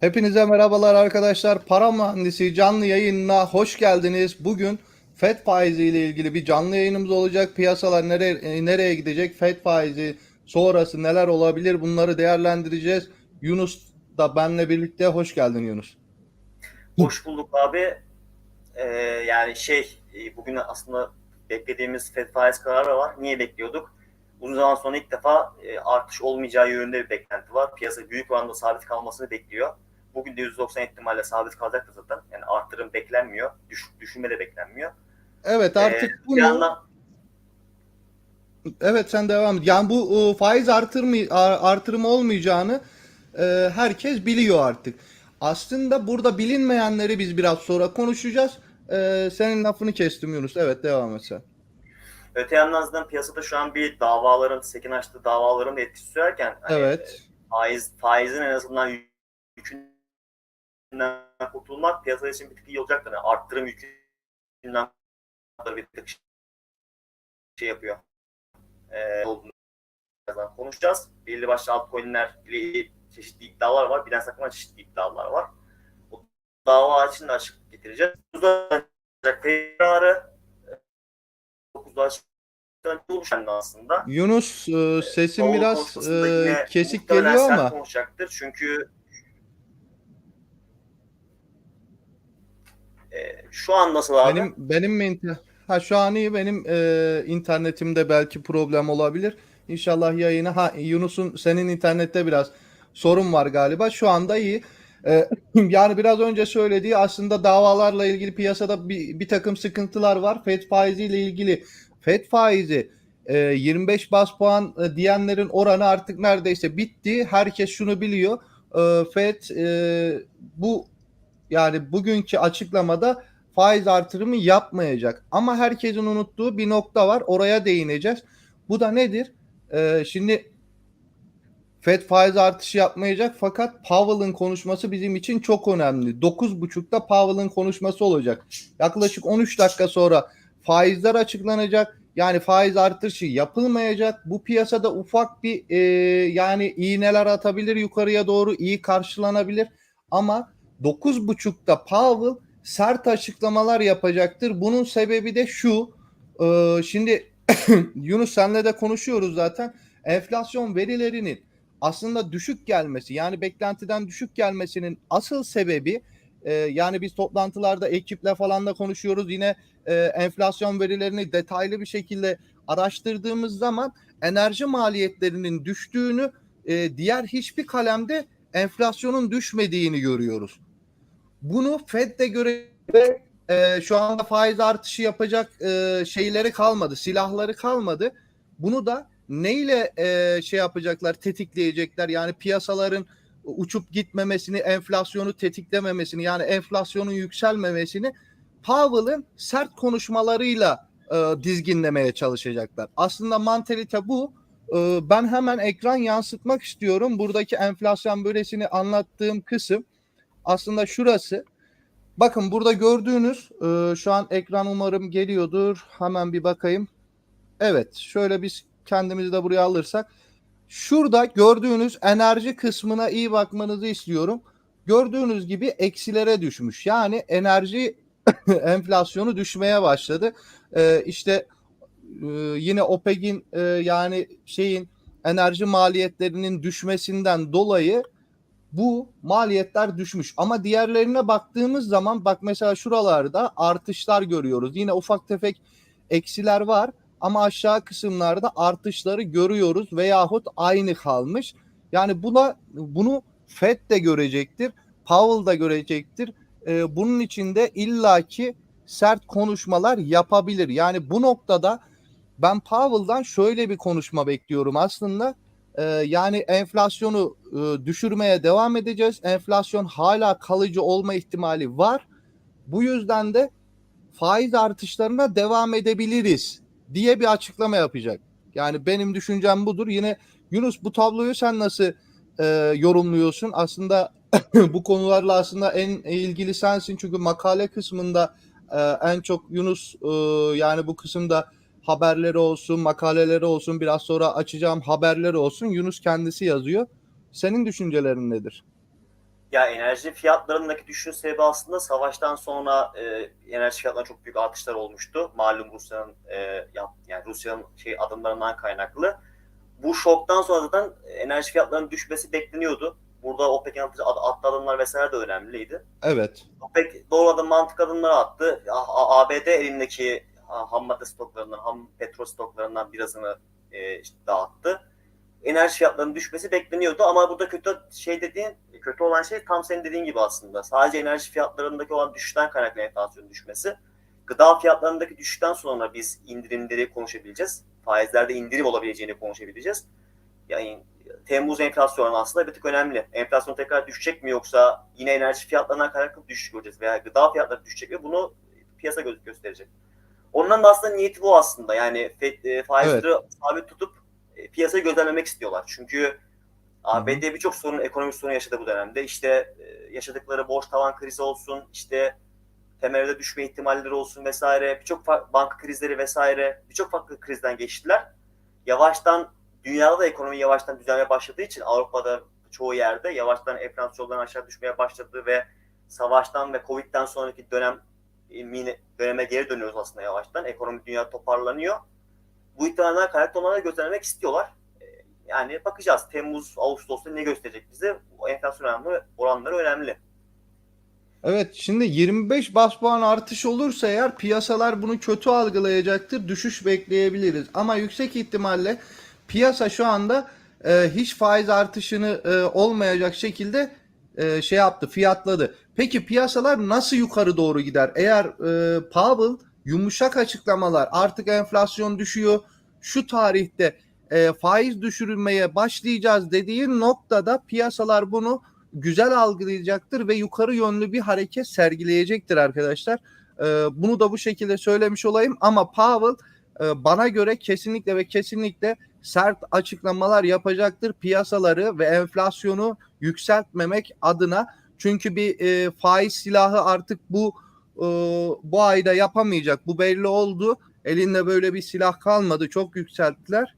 Hepinize merhabalar arkadaşlar. Para Mühendisi canlı yayınına hoş geldiniz. Bugün FED faizi ile ilgili bir canlı yayınımız olacak. Piyasalar nereye nereye gidecek? FED faizi sonrası neler olabilir? Bunları değerlendireceğiz. Yunus da benle birlikte hoş geldin Yunus. Hoş bulduk abi. Ee, yani şey e, bugün aslında beklediğimiz FED faiz kararı var. Niye bekliyorduk? Uzun zaman sonra ilk defa e, artış olmayacağı yönünde bir beklenti var. Piyasa büyük oranda sabit kalmasını bekliyor. Bugün de 190 ihtimalle sabit kalacaktır zaten. Yani artırım beklenmiyor. Düş, düşürme de beklenmiyor. Evet artık Ee, bunu yandan Evet sen devam et. Yani bu e, faiz artırımı ar- artırımı olmayacağını e, herkes biliyor artık. Aslında burada bilinmeyenleri biz biraz sonra konuşacağız. E, senin lafını kestim Yunus. Evet devam et sen. öte yandan zaten piyasada şu an bir davaların, sekin açtığı davaların da etkisi sürerken hani, Evet. faiz faizin en azından yükünden kurtulmak piyasa için bir tık iyi olacaktır. Yani arttırım yükünden bir tık şey yapıyor. Ee, birazdan konuşacağız. Belli başlı altcoin'ler ile çeşitli iddialar var. Binance hakkında çeşitli iddialar var. O dava için de açık getireceğiz. 9'da açıklayacak kararı 9'da açıklayacak oluşan aslında. Yunus e, sesin Oğul biraz e, kesik geliyor ama konuşacaktır. Çünkü e, şu an nasıl abi? benim benim mi ha şu an iyi benim e, internetimde belki problem olabilir. İnşallah yayını ha Yunus'un senin internette biraz sorun var galiba. Şu anda iyi. E, yani biraz önce söylediği aslında davalarla ilgili piyasada bir, bir takım sıkıntılar var. Fed faiziyle ilgili Fed faizi e, 25 bas puan e, diyenlerin oranı artık neredeyse bitti. Herkes şunu biliyor. E, Fed e, bu yani bugünkü açıklamada faiz artırımı yapmayacak. Ama herkesin unuttuğu bir nokta var. Oraya değineceğiz. Bu da nedir? Ee, şimdi Fed faiz artışı yapmayacak fakat Powell'ın konuşması bizim için çok önemli. 9.30'da Powell'ın konuşması olacak. Yaklaşık 13 dakika sonra faizler açıklanacak. Yani faiz artışı yapılmayacak. Bu piyasada ufak bir e, yani iğneler atabilir yukarıya doğru iyi karşılanabilir. Ama 9.30'da Powell sert açıklamalar yapacaktır. Bunun sebebi de şu. e, şimdi Yunus senle de konuşuyoruz zaten. Enflasyon verilerinin aslında düşük gelmesi yani beklentiden düşük gelmesinin asıl sebebi e, yani biz toplantılarda ekiple falan da konuşuyoruz. Yine e, enflasyon verilerini detaylı bir şekilde araştırdığımız zaman enerji maliyetlerinin düştüğünü e, diğer hiçbir kalemde enflasyonun düşmediğini görüyoruz. Bunu Fed de göre e, şu anda faiz artışı yapacak e, şeyleri kalmadı, silahları kalmadı. Bunu da neyle e, şey yapacaklar, tetikleyecekler? Yani piyasaların uçup gitmemesini, enflasyonu tetiklememesini, yani enflasyonun yükselmemesini Powell'ın sert konuşmalarıyla e, dizginlemeye çalışacaklar. Aslında mantalite bu. E, ben hemen ekran yansıtmak istiyorum. Buradaki enflasyon bölesini anlattığım kısım aslında şurası. Bakın burada gördüğünüz e, şu an ekran umarım geliyordur. Hemen bir bakayım. Evet şöyle biz kendimizi de buraya alırsak. Şurada gördüğünüz enerji kısmına iyi bakmanızı istiyorum. Gördüğünüz gibi eksilere düşmüş. Yani enerji enflasyonu düşmeye başladı. E, işte e, yine OPEC'in e, yani şeyin enerji maliyetlerinin düşmesinden dolayı bu maliyetler düşmüş. Ama diğerlerine baktığımız zaman bak mesela şuralarda artışlar görüyoruz. Yine ufak tefek eksiler var ama aşağı kısımlarda artışları görüyoruz veyahut aynı kalmış. Yani buna bunu Fed de görecektir, Powell da görecektir. Ee, bunun içinde illaki sert konuşmalar yapabilir. Yani bu noktada ben Powell'dan şöyle bir konuşma bekliyorum aslında. Ee, yani enflasyonu e, düşürmeye devam edeceğiz. Enflasyon hala kalıcı olma ihtimali var. Bu yüzden de faiz artışlarına devam edebiliriz diye bir açıklama yapacak. Yani benim düşüncem budur. Yine Yunus bu tabloyu sen nasıl e, yorumluyorsun? Aslında bu konularla aslında en ilgili sensin çünkü makale kısmında e, en çok Yunus e, yani bu kısımda haberleri olsun, makaleleri olsun, biraz sonra açacağım haberleri olsun. Yunus kendisi yazıyor. Senin düşüncelerin nedir? Ya enerji fiyatlarındaki düşüşün sebebi aslında savaştan sonra e, enerji fiyatlarında çok büyük artışlar olmuştu. Malum Rusya'nın e, yani Rusya'nın şey adımlarından kaynaklı. Bu şoktan sonra zaten enerji fiyatlarının düşmesi bekleniyordu. Burada OPEC'in attığı attığı adımlar vesaire de önemliydi. Evet. OPEC doğru adım mantık adımları attı. ABD elindeki ham madde stoklarından, ham petrol stoklarından birazını e, işte dağıttı. Enerji fiyatlarının düşmesi bekleniyordu ama burada kötü şey dediğin, kötü olan şey tam senin dediğin gibi aslında. Sadece enerji fiyatlarındaki olan düşüşten kaynaklı enflasyonun düşmesi. Gıda fiyatlarındaki düşüşten sonra biz indirimleri konuşabileceğiz. Faizlerde indirim olabileceğini konuşabileceğiz. Yani Temmuz enflasyonu aslında bir tık önemli. Enflasyon tekrar düşecek mi yoksa yine enerji fiyatlarından kaynaklı düşüş göreceğiz veya gıda fiyatları düşecek mi bunu piyasa gö- gösterecek. Onların da aslında niyeti bu aslında. Yani e, faizleri sabit tutup e, piyasayı gözlemlemek istiyorlar. Çünkü ABD birçok sorun, ekonomik sorun yaşadı bu dönemde. İşte e, yaşadıkları borç tavan krizi olsun, işte temelde düşme ihtimalleri olsun vesaire, birçok banka krizleri vesaire, birçok farklı krizden geçtiler. Yavaştan dünyada da ekonomi yavaştan düzelmeye başladığı için Avrupa'da çoğu yerde yavaştan enflasyonların aşağı düşmeye başladı ve savaştan ve Covid'den sonraki dönem mine- döneme geri dönüyoruz aslında yavaştan. Ekonomi dünya toparlanıyor. Bu ihtimaller kaynaklı olanları gözlemlemek istiyorlar. E, Yani bakacağız. Temmuz, Ağustos'ta ne gösterecek bize? O enflasyon oranları, oranları önemli. Evet şimdi 25 bas puan artış olursa eğer piyasalar bunu kötü algılayacaktır. Düşüş bekleyebiliriz. Ama yüksek ihtimalle piyasa şu anda e, hiç faiz artışını e, olmayacak şekilde e, şey yaptı, fiyatladı. Peki piyasalar nasıl yukarı doğru gider? Eğer e, Powell yumuşak açıklamalar artık enflasyon düşüyor, şu tarihte e, faiz düşürülmeye başlayacağız dediği noktada piyasalar bunu güzel algılayacaktır ve yukarı yönlü bir hareket sergileyecektir arkadaşlar. Ee, bunu da bu şekilde söylemiş olayım ama Powell e, bana göre kesinlikle ve kesinlikle sert açıklamalar yapacaktır piyasaları ve enflasyonu yükseltmemek adına. Çünkü bir e, faiz silahı artık bu e, bu ayda yapamayacak. Bu belli oldu. Elinde böyle bir silah kalmadı. Çok yükselttiler.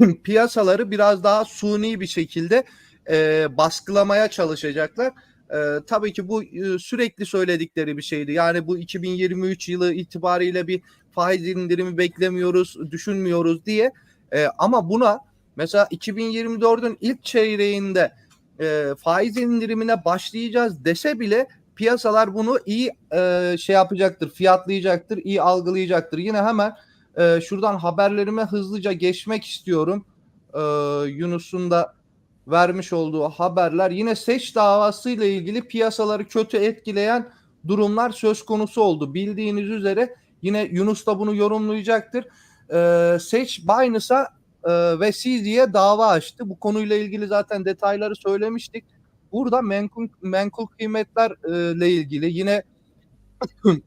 Piyasaları biraz daha suni bir şekilde e, baskılamaya çalışacaklar. E, tabii ki bu e, sürekli söyledikleri bir şeydi. Yani bu 2023 yılı itibariyle bir faiz indirimi beklemiyoruz, düşünmüyoruz diye. E, ama buna mesela 2024'ün ilk çeyreğinde e, faiz indirimine başlayacağız dese bile piyasalar bunu iyi e, şey yapacaktır, fiyatlayacaktır, iyi algılayacaktır. Yine hemen e, şuradan haberlerime hızlıca geçmek istiyorum. E, Yunus'un da vermiş olduğu haberler yine seç davası ile ilgili piyasaları kötü etkileyen durumlar söz konusu oldu. Bildiğiniz üzere yine Yunus da bunu yorumlayacaktır. Ee, seç Binance'a e, ve CZ'ye dava açtı. Bu konuyla ilgili zaten detayları söylemiştik. Burada menkul, menkul kıymetler e, ilgili yine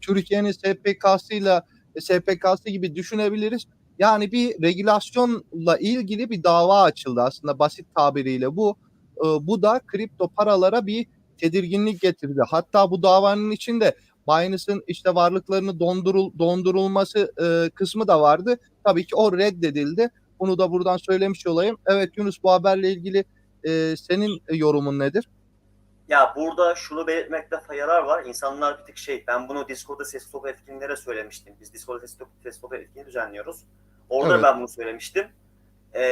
Türkiye'nin SPK'sıyla SPK'sı gibi düşünebiliriz. Yani bir regülasyonla ilgili bir dava açıldı aslında basit tabiriyle bu. E, bu da kripto paralara bir tedirginlik getirdi. Hatta bu davanın içinde Binance'ın işte varlıklarını dondurul, dondurulması e, kısmı da vardı. Tabii ki o reddedildi. Bunu da buradan söylemiş olayım. Evet Yunus bu haberle ilgili e, senin yorumun nedir? Ya burada şunu belirtmekte faydalar var. İnsanlar bir tık şey, ben bunu Discord'da Sesli Sohbet etkinliğinde de söylemiştim. Biz Discord'da Sesli Sesli Sohbet etkinliği düzenliyoruz. Orada Evet. ben bunu söylemiştim. Ee,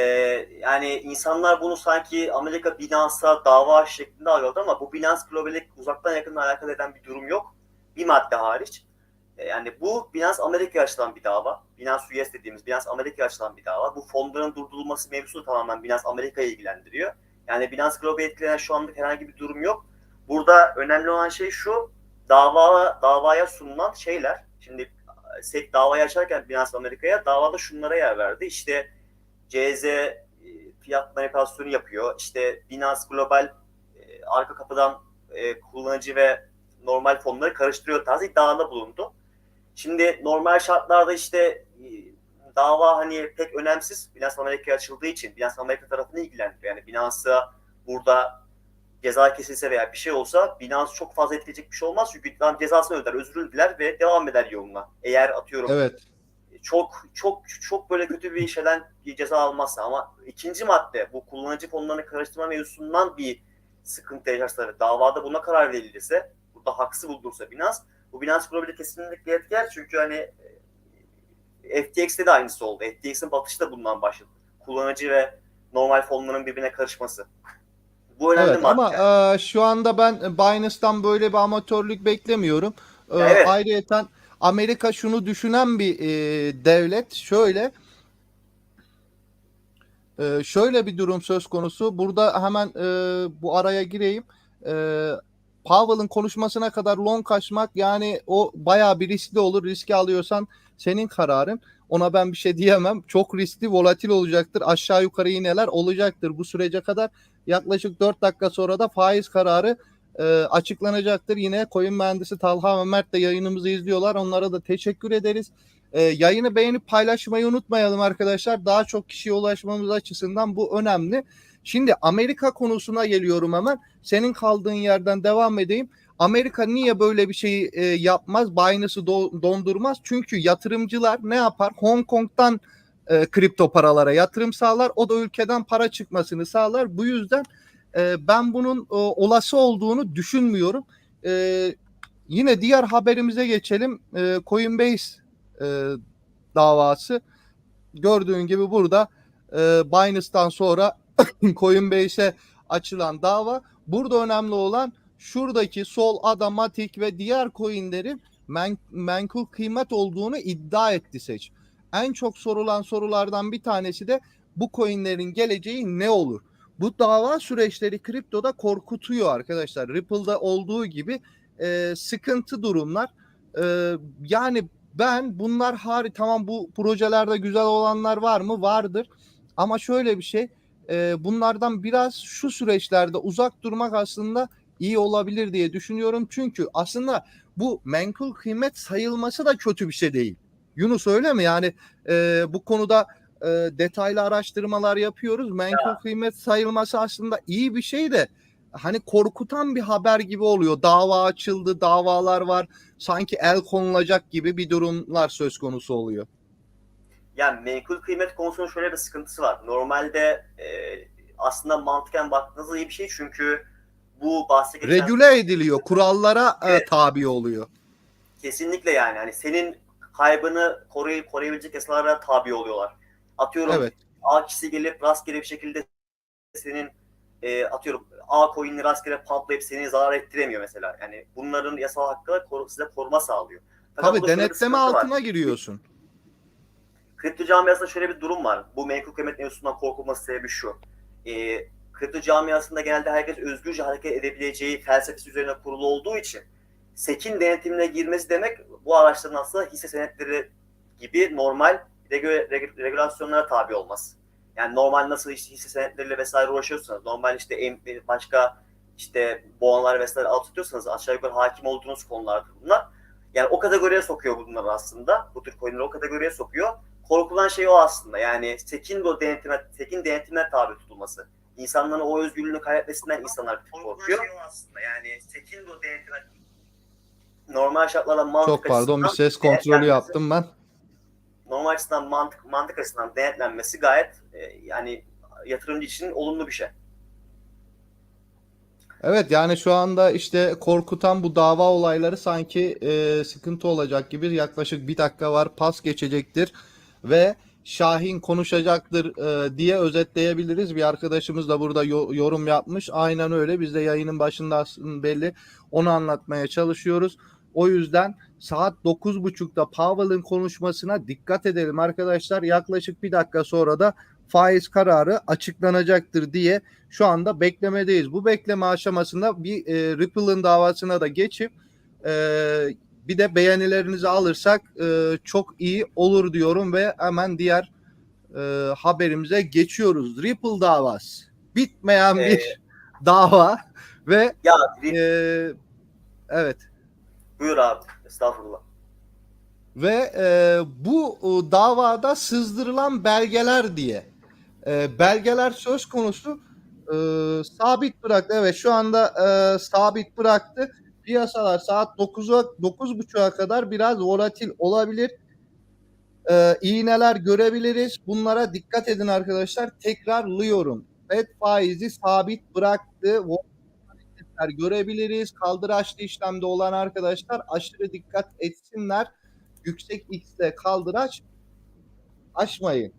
yani insanlar bunu sanki Amerika Binance'a dava şeklinde alıyordu ama bu Binance Global'e uzaktan yakından alakalı eden bir durum yok. Bir madde hariç. Ee, yani bu Binance Amerika'ya açılan bir dava. Binance US dediğimiz Binance Amerika'ya açılan bir dava. Bu fonların durdurulması mevzusu tamamen Binance Amerika'yı ilgilendiriyor. Yani Binance Global'i etkileyen şu anda herhangi bir durum yok. Burada önemli olan şey şu, dava davaya sunulan şeyler. Şimdi SEC davayı açarken Binance Amerika'ya davada şunlara yer verdi. İşte CZ e, fiyat manipülasyonu yapıyor. İşte Binance Global e, arka kapıdan e, kullanıcı ve normal fonları karıştırıyor tarzı iddiada bulundu. Şimdi normal şartlarda işte e, dava hani pek önemsiz. Binance Amerika'ya açıldığı için Binance Amerika tarafını ilgilendiriyor. Yani Binance'a burada ceza kesilse veya bir şey olsa Binance çok fazla etkileyecek bir şey olmaz. Çünkü adam cezasını öder, özür diler ve devam eder yoluna. Eğer atıyorum Evet. çok çok çok böyle kötü bir şeyden bir ceza almazsa ama ikinci madde bu kullanıcı fonlarını karıştırma mevzusundan bir sıkıntı yaşarsa ve davada buna karar verilirse, burada haksız bulunursa Binance, bu Binance kurulu kesinlikle etkiler çünkü hani e, FTX'te de aynısı oldu. FTX'in batışı da bundan başladı. Kullanıcı ve normal fonların birbirine karışması. Bu önemli Evet madde. ama e, şu anda ben Binance'tan böyle bir amatörlük beklemiyorum. E, Evet. Ayrıyeten Amerika şunu düşünen bir e, devlet. Şöyle e, şöyle bir durum söz konusu. Burada hemen e, bu araya gireyim. E, Powell'ın konuşmasına kadar long kaçmak yani o bayağı bir riskli olur. Riski alıyorsan senin kararın. Ona ben bir şey diyemem. Çok riskli, volatil olacaktır. Aşağı yukarı iğneler olacaktır bu sürece kadar. Yaklaşık 4 dakika sonra da faiz kararı e, açıklanacaktır. Yine coin mühendisi Talha ve Mert de yayınımızı izliyorlar. Onlara da teşekkür ederiz. E, yayını beğenip paylaşmayı unutmayalım arkadaşlar. Daha çok kişiye ulaşmamız açısından bu önemli. Şimdi Amerika konusuna geliyorum hemen. Senin kaldığın yerden devam edeyim. Amerika niye böyle bir şeyi e, yapmaz? Binance'ı do- dondurmaz. Çünkü yatırımcılar ne yapar? Hong Kong'dan e, kripto paralara yatırım sağlar. O da ülkeden para çıkmasını sağlar. Bu yüzden e, ben bunun e, olası olduğunu düşünmüyorum. E, yine diğer haberimize geçelim. E, Coinbase e, davası. Gördüğün gibi burada e, Binance'dan sonra Coinbase'e açılan dava. Burada önemli olan şuradaki Sol, Ada, Matic ve diğer coinlerin men- menkul kıymet olduğunu iddia etti seç. En çok sorulan sorulardan bir tanesi de bu coinlerin geleceği ne olur? Bu dava süreçleri kriptoda korkutuyor arkadaşlar. Ripple'da olduğu gibi e, sıkıntı durumlar. E, yani ben bunlar hari tamam bu projelerde güzel olanlar var mı? Vardır. Ama şöyle bir şey e, bunlardan biraz şu süreçlerde uzak durmak aslında iyi olabilir diye düşünüyorum. Çünkü aslında bu menkul kıymet sayılması da kötü bir şey değil. Yunus öyle mi? Yani e, bu konuda e, detaylı araştırmalar yapıyoruz. Menkul kıymet sayılması aslında iyi bir şey de hani korkutan bir haber gibi oluyor. Dava açıldı, davalar var. Sanki el konulacak gibi bir durumlar söz konusu oluyor. Yani menkul kıymet konusunun şöyle bir sıkıntısı var. Normalde e, aslında mantıken baktığınızda iyi bir şey çünkü bu bahse geçen Regüle ediliyor, kurallara e, tabi oluyor. kesinlikle yani hani senin kaybını koruyup koruyabilecek yasalara tabi oluyorlar. Atıyorum Evet. A kişisi gelip rastgele bir şekilde senin e, atıyorum A coin'i rastgele pumplayıp seni zarar ettiremiyor mesela. Yani bunların yasal hakkı size koruma sağlıyor. Fakat Tabii denetleme sıkıntı var. altına giriyorsun. Kripto camiasında şöyle bir durum var. Bu menkul kıymet mevzusundan korkulması sebebi şu. Ee, kripto camiasında genelde herkes özgürce hareket edebileceği felsefesi üzerine kurulu olduğu için SEC'in denetimine girmesi demek bu araçların aslında hisse senetleri gibi normal regü- reg- regülasyonlara tabi olması. Yani normal nasıl işte hisse senetleriyle vesaire uğraşıyorsanız, normal işte başka işte boğalar vesaire alt tutuyorsanız aşağı yukarı hakim olduğunuz konulardır bunlar. Yani o kategoriye sokuyor bunlar aslında. Bu tür coinleri o kategoriye sokuyor korkulan şey o aslında. Yani tekin o denetime, tekin denetimine tabi tutulması. İnsanların o özgürlüğünü kaybetmesinden insanlar bir korkuyor. Şey o aslında. Yani tekin o denetime normal şartlarda mantık Çok pardon bir açısından ses kontrolü yaptım ben. Normal açıdan mantık, mantık açısından denetlenmesi gayet e, yani yatırımcı için olumlu bir şey. Evet yani şu anda işte korkutan bu dava olayları sanki e, sıkıntı olacak gibi yaklaşık bir dakika var pas geçecektir ve Şahin konuşacaktır e, diye özetleyebiliriz. Bir arkadaşımız da burada yo- yorum yapmış. Aynen öyle biz de yayının başında aslında belli onu anlatmaya çalışıyoruz. O yüzden saat 9.30'da Powell'ın konuşmasına dikkat edelim arkadaşlar. Yaklaşık bir dakika sonra da faiz kararı açıklanacaktır diye şu anda beklemedeyiz. Bu bekleme aşamasında bir e, Ripple'ın davasına da geçip e, bir de beğenilerinizi alırsak e, çok iyi olur diyorum ve hemen diğer e, haberimize geçiyoruz. Ripple davası. Bitmeyen Ee, bir dava ve Ya e, evet buyur abi. Estağfurullah. ve e, bu e, davada sızdırılan belgeler diye e, belgeler söz konusu e, sabit bıraktı. Evet şu anda e, sabit bıraktı. Piyasalar saat 9'a 9.30'a kadar biraz volatil olabilir. E, iğneler görebiliriz. Bunlara dikkat edin arkadaşlar. Tekrarlıyorum. FED faizi sabit bıraktı. yükselişler görebiliriz. Kaldıraçlı işlemde olan arkadaşlar aşırı dikkat etsinler. Yüksek X'de kaldıraç aşmayın.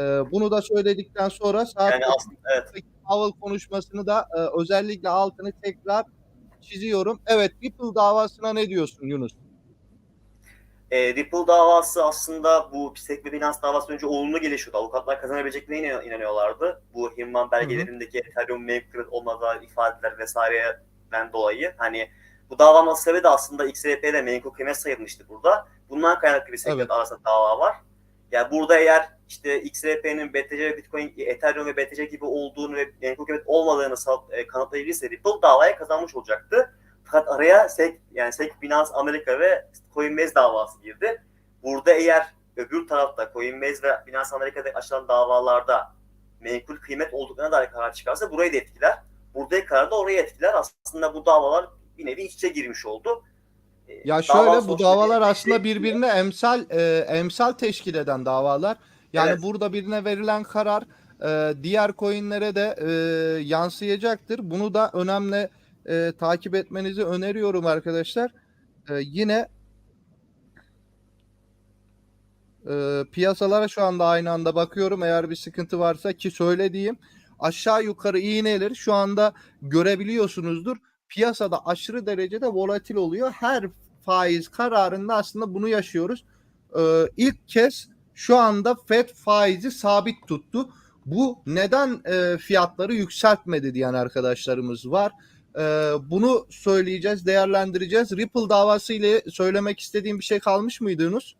Ee, bunu da söyledikten sonra saat Yani aslında evet. Powell konuşmasını da e, özellikle altını tekrar çiziyorum. Evet Ripple davasına ne diyorsun Yunus? E, Ripple davası aslında bu SEC ve Binance davası önce olumlu gelişiyordu. Avukatlar kazanabileceklerine inan- inanıyorlardı. Bu Hinman belgelerindeki Ethereum mevcut olmadığı ifadeler vesaireden dolayı. Hani bu davanın sebebi de aslında XRP'de menkul kıymet sayılmıştı burada. Bundan kaynaklı bir SEC Evet. arasında dava var. Yani burada eğer işte XRP'nin BTC ve Bitcoin, Ethereum ve BTC gibi olduğunu ve menkul kıymet olmadığını e, kanıtlayabilirse Ripple davaya kazanmış olacaktı. Fakat araya SEC, yani SEC Binance Amerika ve Coinbase davası girdi. Burada eğer öbür tarafta Coinbase ve Binance Amerika'da açılan davalarda menkul kıymet olduklarına dair karar çıkarsa burayı da etkiler. Buradaki karar da orayı etkiler. Aslında bu davalar bir nevi iç içe girmiş oldu. Ya şöyle bu davalar aslında birbirine emsal e, emsal teşkil eden davalar. Yani Evet. burada birine verilen karar e, diğer coinlere de e, yansıyacaktır. Bunu da önemli e, takip etmenizi öneriyorum arkadaşlar. E, yine e, piyasalara şu anda aynı anda bakıyorum. Eğer bir sıkıntı varsa ki söylediğim aşağı yukarı iğneleri şu anda görebiliyorsunuzdur. Piyasada aşırı derecede volatil oluyor. Her faiz kararında aslında bunu yaşıyoruz. Ee, ilk kez şu anda Fed faizi sabit tuttu. Bu neden e, fiyatları yükseltmedi diyen arkadaşlarımız var. Ee, bunu söyleyeceğiz, değerlendireceğiz. Ripple davası ile söylemek istediğim bir şey kalmış mıydı Yunus?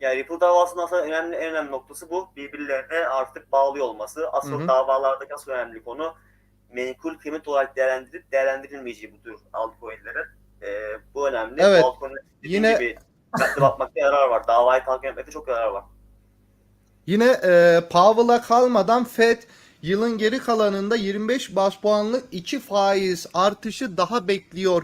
Yani Ripple davasının aslında önemli, en önemli noktası bu. Birbirlerine artık bağlıyor olması. Asıl Hı hı. davalardaki asıl önemli konu menkul kıymet olarak değerlendirip değerlendirilmeyeceği bu tür altcoin'lerin. Ee, bu önemli. Evet. Yine- gibi dikkatli bakmakta yarar var. Davayı takip etmekte çok yarar var. Yine e, Powell'a kalmadan Fed yılın geri kalanında 25 bas puanlık 2 faiz artışı daha bekliyor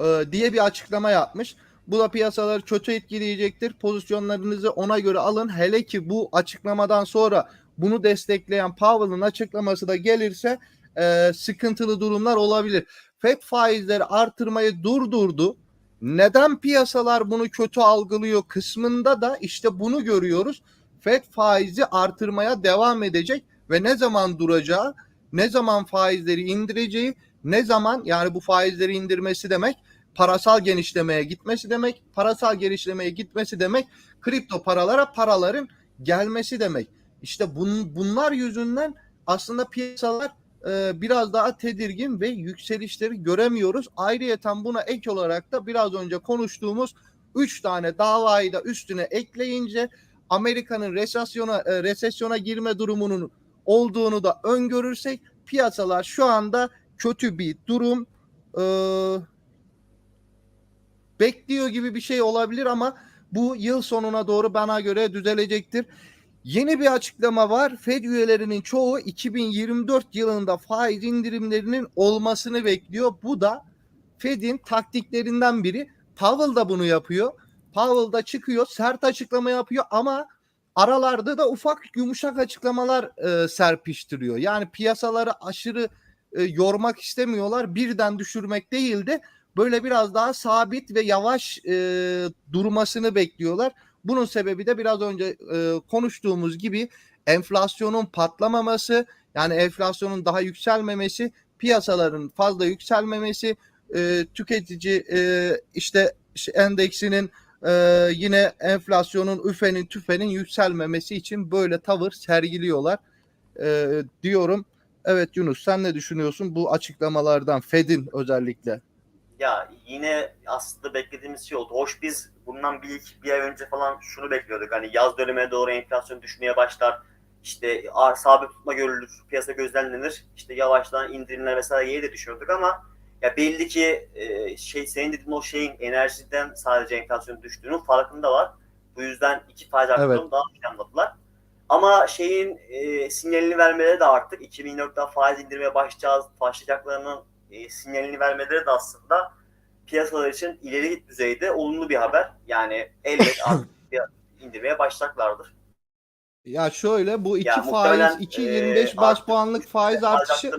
e, diye bir açıklama yapmış. Bu da piyasaları kötü etkileyecektir. Pozisyonlarınızı ona göre alın. Hele ki bu açıklamadan sonra bunu destekleyen Powell'ın açıklaması da gelirse e, sıkıntılı durumlar olabilir. Fed faizleri artırmayı durdurdu. Neden piyasalar bunu kötü algılıyor kısmında da işte bunu görüyoruz. Fed faizi artırmaya devam edecek ve ne zaman duracağı, ne zaman faizleri indireceği, ne zaman yani bu faizleri indirmesi demek parasal genişlemeye gitmesi demek. Parasal genişlemeye gitmesi demek kripto paralara paraların gelmesi demek. İşte bun, bunlar yüzünden aslında piyasalar e, biraz daha tedirgin ve yükselişleri göremiyoruz. Ayrıyeten buna ek olarak da biraz önce konuştuğumuz 3 tane davayı da üstüne ekleyince Amerika'nın resesyona e, resesyona girme durumunun olduğunu da öngörürsek piyasalar şu anda kötü bir durum e, bekliyor gibi bir şey olabilir ama bu yıl sonuna doğru bana göre düzelecektir. Yeni bir açıklama var. Fed üyelerinin çoğu 2024 yılında faiz indirimlerinin olmasını bekliyor. Bu da Fed'in taktiklerinden biri. Powell da bunu yapıyor. Powell da çıkıyor, sert açıklama yapıyor ama aralarda da ufak yumuşak açıklamalar e, serpiştiriyor. Yani piyasaları aşırı e, yormak istemiyorlar. Birden düşürmek değil de böyle biraz daha sabit ve yavaş e, durmasını bekliyorlar. Bunun sebebi de biraz önce e, konuştuğumuz gibi enflasyonun patlamaması, yani enflasyonun daha yükselmemesi, piyasaların fazla yükselmemesi, e, tüketici e, işte endeksinin e, yine enflasyonun üfenin tüfenin yükselmemesi için böyle tavır sergiliyorlar e, diyorum. Evet Yunus sen ne düşünüyorsun bu açıklamalardan Fed'in özellikle? Ya yine aslında beklediğimiz şey oldu. Hoş biz bundan bir, iki, bir ay önce falan şunu bekliyorduk. Hani yaz dönemine doğru enflasyon düşmeye başlar. İşte sabit tutma görülür, piyasa gözlemlenir. İşte yavaştan indirimler vesaire yeri de düşünüyorduk ama ya belli ki e, şey senin dediğin o şeyin enerjiden sadece enflasyonun düştüğünün farkında var. Bu yüzden iki faiz artırımı Evet. daha planladılar. Ama şeyin e, sinyalini vermeleri de artık 2024'ten faiz indirmeye başlayacağız, başlayacaklarının e, sinyalini vermeleri de aslında piyasalar için ileri düzeyde olumlu bir haber. Yani elbet artık indirmeye başlayacaklardır. Ya şöyle bu iki Ya faiz muhtemelen, 2.25 e, artık puanlık faiz artışı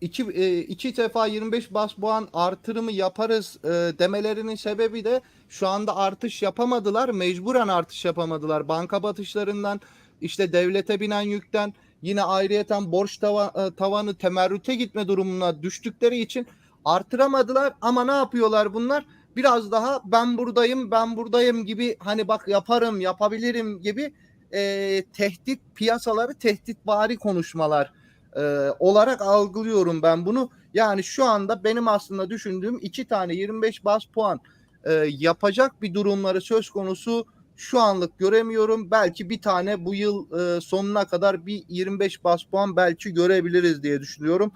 iki, e, iki defa 25 bas puan artırımı yaparız e, demelerinin sebebi de şu anda artış yapamadılar. Mecburen artış yapamadılar. Banka batışlarından işte devlete binen yükten yine ayrıyeten borç tava- e, tavanı temerrüte gitme durumuna düştükleri için artıramadılar ama ne yapıyorlar bunlar? Biraz daha ben buradayım ben buradayım gibi hani bak yaparım yapabilirim gibi e, tehdit piyasaları tehditvari konuşmalar e, olarak algılıyorum ben bunu. Yani şu anda benim aslında düşündüğüm iki tane 25 bas puan e, yapacak bir durumları söz konusu şu anlık göremiyorum. Belki bir tane bu yıl e, sonuna kadar bir 25 bas puan belki görebiliriz diye düşünüyorum.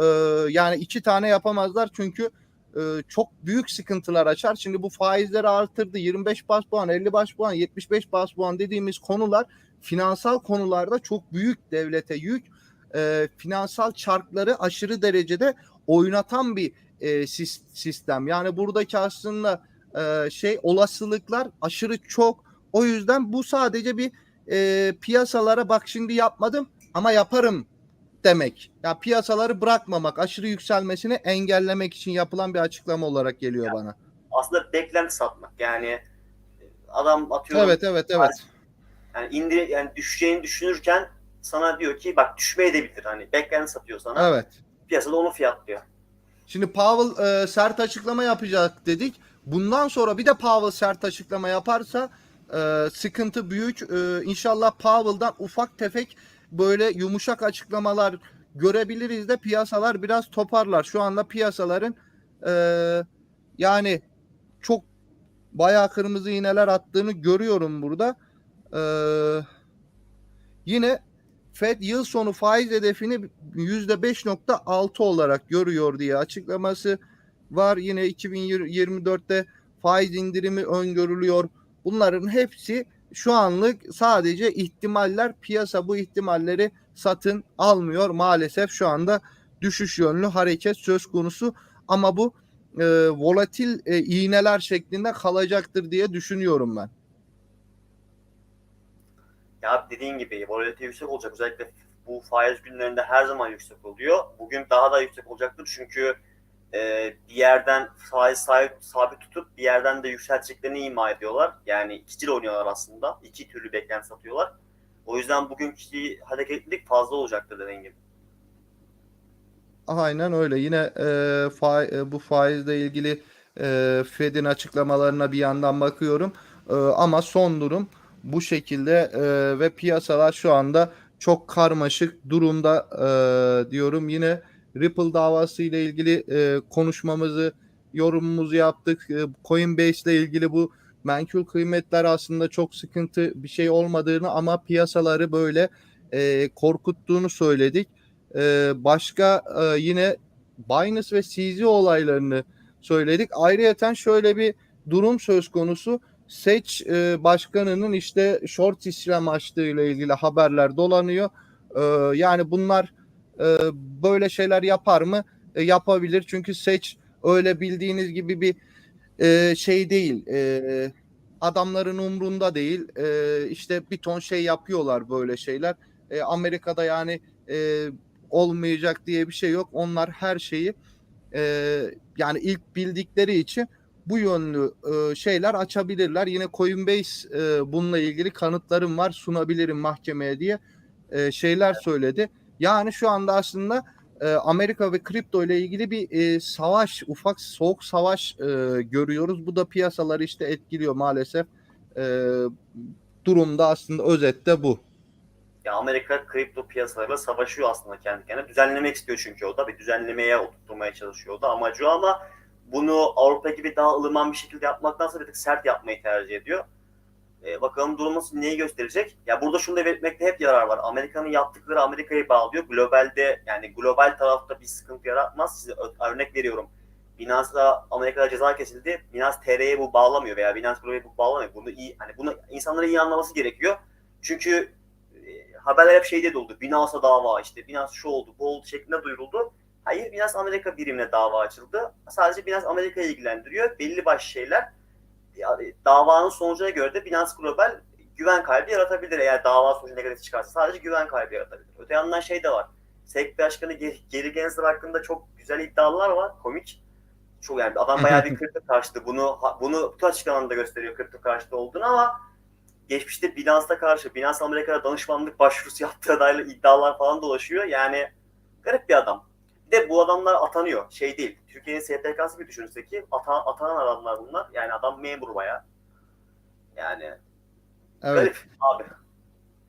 E, yani iki tane yapamazlar çünkü e, çok büyük sıkıntılar açar. Şimdi bu faizleri artırdı. 25 bas puan, 50 bas puan, 75 bas puan dediğimiz konular finansal konularda çok büyük devlete yük. E, finansal çarkları aşırı derecede oynatan bir e, sis- sistem. Yani buradaki aslında e, şey olasılıklar aşırı çok. O yüzden bu sadece bir e, piyasalara bak şimdi yapmadım ama yaparım demek. Ya piyasaları bırakmamak, aşırı yükselmesini engellemek için yapılan bir açıklama olarak geliyor bana. Aslında beklenti satmak. Yani adam atıyor Evet, evet, evet. yani indi yani düşeceğini düşünürken sana diyor ki bak düşmeye de bilir. Hani beklenti satıyor sana. Evet. Piyasada onu fiyatlıyor. Şimdi Powell e, sert açıklama yapacak dedik. Bundan sonra bir de Powell sert açıklama yaparsa e, sıkıntı büyük. E, inşallah Powell'dan ufak tefek böyle yumuşak açıklamalar görebiliriz de piyasalar biraz toparlar. Şu anda piyasaların e, yani çok bayağı kırmızı iğneler attığını görüyorum burada. E, yine Fed yıl sonu faiz hedefini %5.6 olarak görüyor diye açıklaması var. Yine 2024'te faiz indirimi öngörülüyor. Bunların hepsi şu anlık sadece ihtimaller. Piyasa bu ihtimalleri satın almıyor. Maalesef şu anda düşüş yönlü hareket söz konusu. Ama bu e, volatil e, iğneler şeklinde kalacaktır diye düşünüyorum ben. Ya dediğin gibi volatilite yüksek olacak. Özellikle bu faiz günlerinde her zaman yüksek oluyor. Bugün daha da yüksek olacaktır. Çünkü e, bir yerden faiz sabit, sabit tutup bir yerden de yükselteceklerini ima ediyorlar. Yani ikicil oynuyorlar aslında. İki türlü beklenti satıyorlar. O yüzden bugünkü hareketlilik fazla olacaktır dediğin gibi. Aynen öyle. Yine e, fa- e, bu faizle ilgili e, Fed'in açıklamalarına bir yandan bakıyorum. E, ama son durum bu şekilde e, ve piyasalar şu anda çok karmaşık durumda e, diyorum. Yine Ripple davası ile ilgili e, konuşmamızı, yorumumuzu yaptık. E, Coinbase ile ilgili bu menkul kıymetler aslında çok sıkıntı bir şey olmadığını ama piyasaları böyle e, korkuttuğunu söyledik. Ee, başka e, yine Binance ve CZ olaylarını söyledik. Ayrıyeten şöyle bir durum söz konusu. Seç e, başkanının işte short işlem açtığı ile ilgili haberler dolanıyor. Ee, yani bunlar e, böyle şeyler yapar mı? E, yapabilir. Çünkü Seç öyle bildiğiniz gibi bir e, şey değil. E, adamların umrunda değil. E, işte bir ton şey yapıyorlar böyle şeyler. E, Amerika'da yani e, olmayacak diye bir şey yok. Onlar her şeyi e, yani ilk bildikleri için bu yönlü e, şeyler açabilirler. Yine Coinbase e, bununla ilgili kanıtlarım var sunabilirim mahkemeye diye e, şeyler söyledi. Yani şu anda aslında e, Amerika ve kripto ile ilgili bir e, savaş, ufak soğuk savaş e, görüyoruz. Bu da piyasaları işte etkiliyor maalesef. E, durumda aslında özette bu. Ya Amerika kripto piyasalarıyla savaşıyor aslında kendi kendine. Düzenlemek istiyor çünkü o da bir düzenlemeye oturtmaya çalışıyor o da amacı ama bunu Avrupa gibi daha ılıman bir şekilde yapmaktansa bir tık sert yapmayı tercih ediyor. Ee, bakalım durum neyi gösterecek? Ya burada şunu da belirtmekte hep yarar var. Amerika'nın yaptıkları Amerika'yı bağlıyor. Globalde yani global tarafta bir sıkıntı yaratmaz. Size örnek veriyorum. Binance'da Amerika'da ceza kesildi. Binance TR'ye bu bağlamıyor veya Binance Global'e bu bağlamıyor. Bunu iyi hani bunu insanların iyi anlaması gerekiyor. Çünkü e, haberler hep şeyde de oldu. Binance'a dava işte Binance şu oldu bu oldu şeklinde duyuruldu. Hayır Binance Amerika birimine dava açıldı. Sadece Binance Amerika'yı ilgilendiriyor. Belli başlı şeyler davanın sonucuna göre de Binance Global güven kaybı yaratabilir eğer dava sonucu negatif çıkarsa. Sadece güven kaybı yaratabilir. Öte yandan şey de var. SEC Başkanı Ge- Gary Gensler hakkında çok güzel iddialar var. Komik. Çok yani adam bayağı bir kripto karşıtı. Bunu bunu bütün açıklamalarında gösteriyor kripto karşıtı olduğunu ama geçmişte Binance'a karşı, Binance Amerika'da danışmanlık başvurusu yaptığı dair iddialar falan dolaşıyor. Yani garip bir adam. Bir de bu adamlar atanıyor. Şey değil. Türkiye'nin STK'sı bir düşünsek ki ata, atanan adamlar bunlar. Yani adam memur bayağı. Yani Evet. garip abi.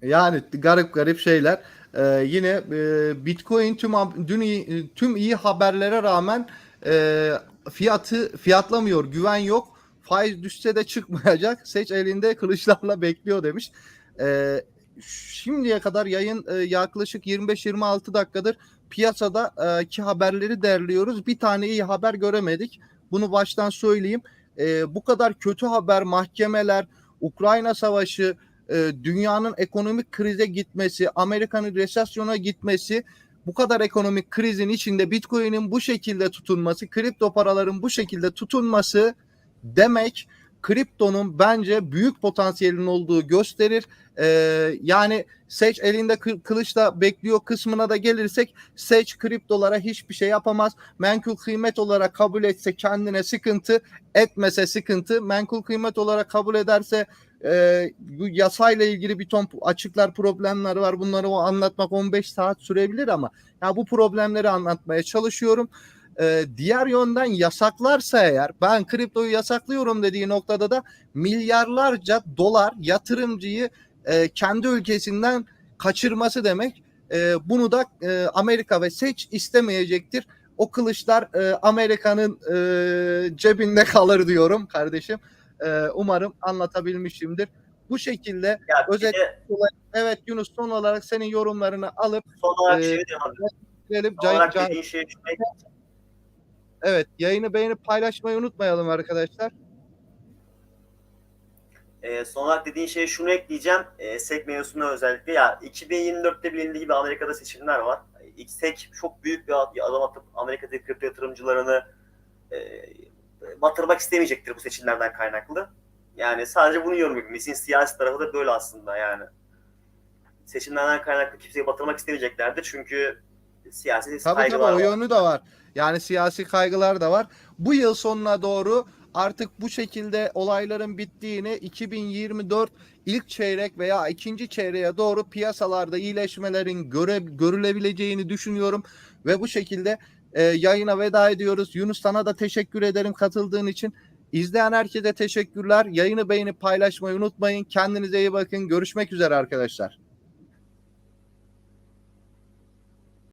Yani garip garip şeyler. Ee, yine e, Bitcoin tüm dün iyi- tüm iyi haberlere rağmen e, fiyatı fiyatlamıyor. Güven yok. Faiz düşse de çıkmayacak. Seç elinde kılıçlarla bekliyor demiş. Ee, şimdiye kadar yayın e, yaklaşık 25-26 dakikadır piyasada e, ki haberleri derliyoruz. Bir tane iyi haber göremedik. Bunu baştan söyleyeyim. E, bu kadar kötü haber, mahkemeler, Ukrayna savaşı, e, dünyanın ekonomik krize gitmesi, Amerika'nın resesyona gitmesi, bu kadar ekonomik krizin içinde Bitcoin'in bu şekilde tutunması, kripto paraların bu şekilde tutunması demek kriptonun bence büyük potansiyelin olduğu gösterir. Ee, yani Seç elinde kı- kılıçla bekliyor kısmına da gelirsek Seç kriptolara hiçbir şey yapamaz. Menkul kıymet olarak kabul etse kendine sıkıntı, etmese sıkıntı. Menkul kıymet olarak kabul ederse e, yasayla ilgili bir ton açıklar problemler var. Bunları o anlatmak 15 saat sürebilir ama ya bu problemleri anlatmaya çalışıyorum. Ee, diğer yönden yasaklarsa eğer ben kriptoyu yasaklıyorum dediği noktada da milyarlarca dolar yatırımcıyı e, kendi ülkesinden kaçırması demek. E, bunu da e, Amerika ve seç istemeyecektir. O kılıçlar e, Amerika'nın e, cebinde kalır diyorum kardeşim. E, umarım anlatabilmişimdir. Bu şekilde Ya Özet- de evet Yunus son olarak senin yorumlarını alıp son olarak Ee, şey gelelim. Son olarak Can- şey. Evet yayını beğenip paylaşmayı unutmayalım arkadaşlar. E, son olarak dediğin şey şunu ekleyeceğim. E, SEC mevzusuna özellikle. Ya 2024'te bilindiği gibi Amerika'da seçimler var. E, SEC çok büyük bir adım atıp Amerika'daki kripto yatırımcılarını e, batırmak istemeyecektir bu seçimlerden kaynaklı. Yani sadece bunu yorumluyorum. Mesin siyasi tarafı da böyle aslında yani. Seçimlerden kaynaklı kimseyi batırmak istemeyeceklerdir. Çünkü siyasi Tabii tabii kaygılar o var. yönü de var. Yani siyasi kaygılar da var. Bu yıl sonuna doğru artık bu şekilde olayların bittiğini 2024 ilk çeyrek veya ikinci çeyreğe doğru piyasalarda iyileşmelerin göre, görülebileceğini düşünüyorum ve bu şekilde e, yayına veda ediyoruz. Yunus sana da teşekkür ederim katıldığın için. İzleyen herkese teşekkürler. Yayını beğenip paylaşmayı unutmayın. Kendinize iyi bakın. Görüşmek üzere arkadaşlar.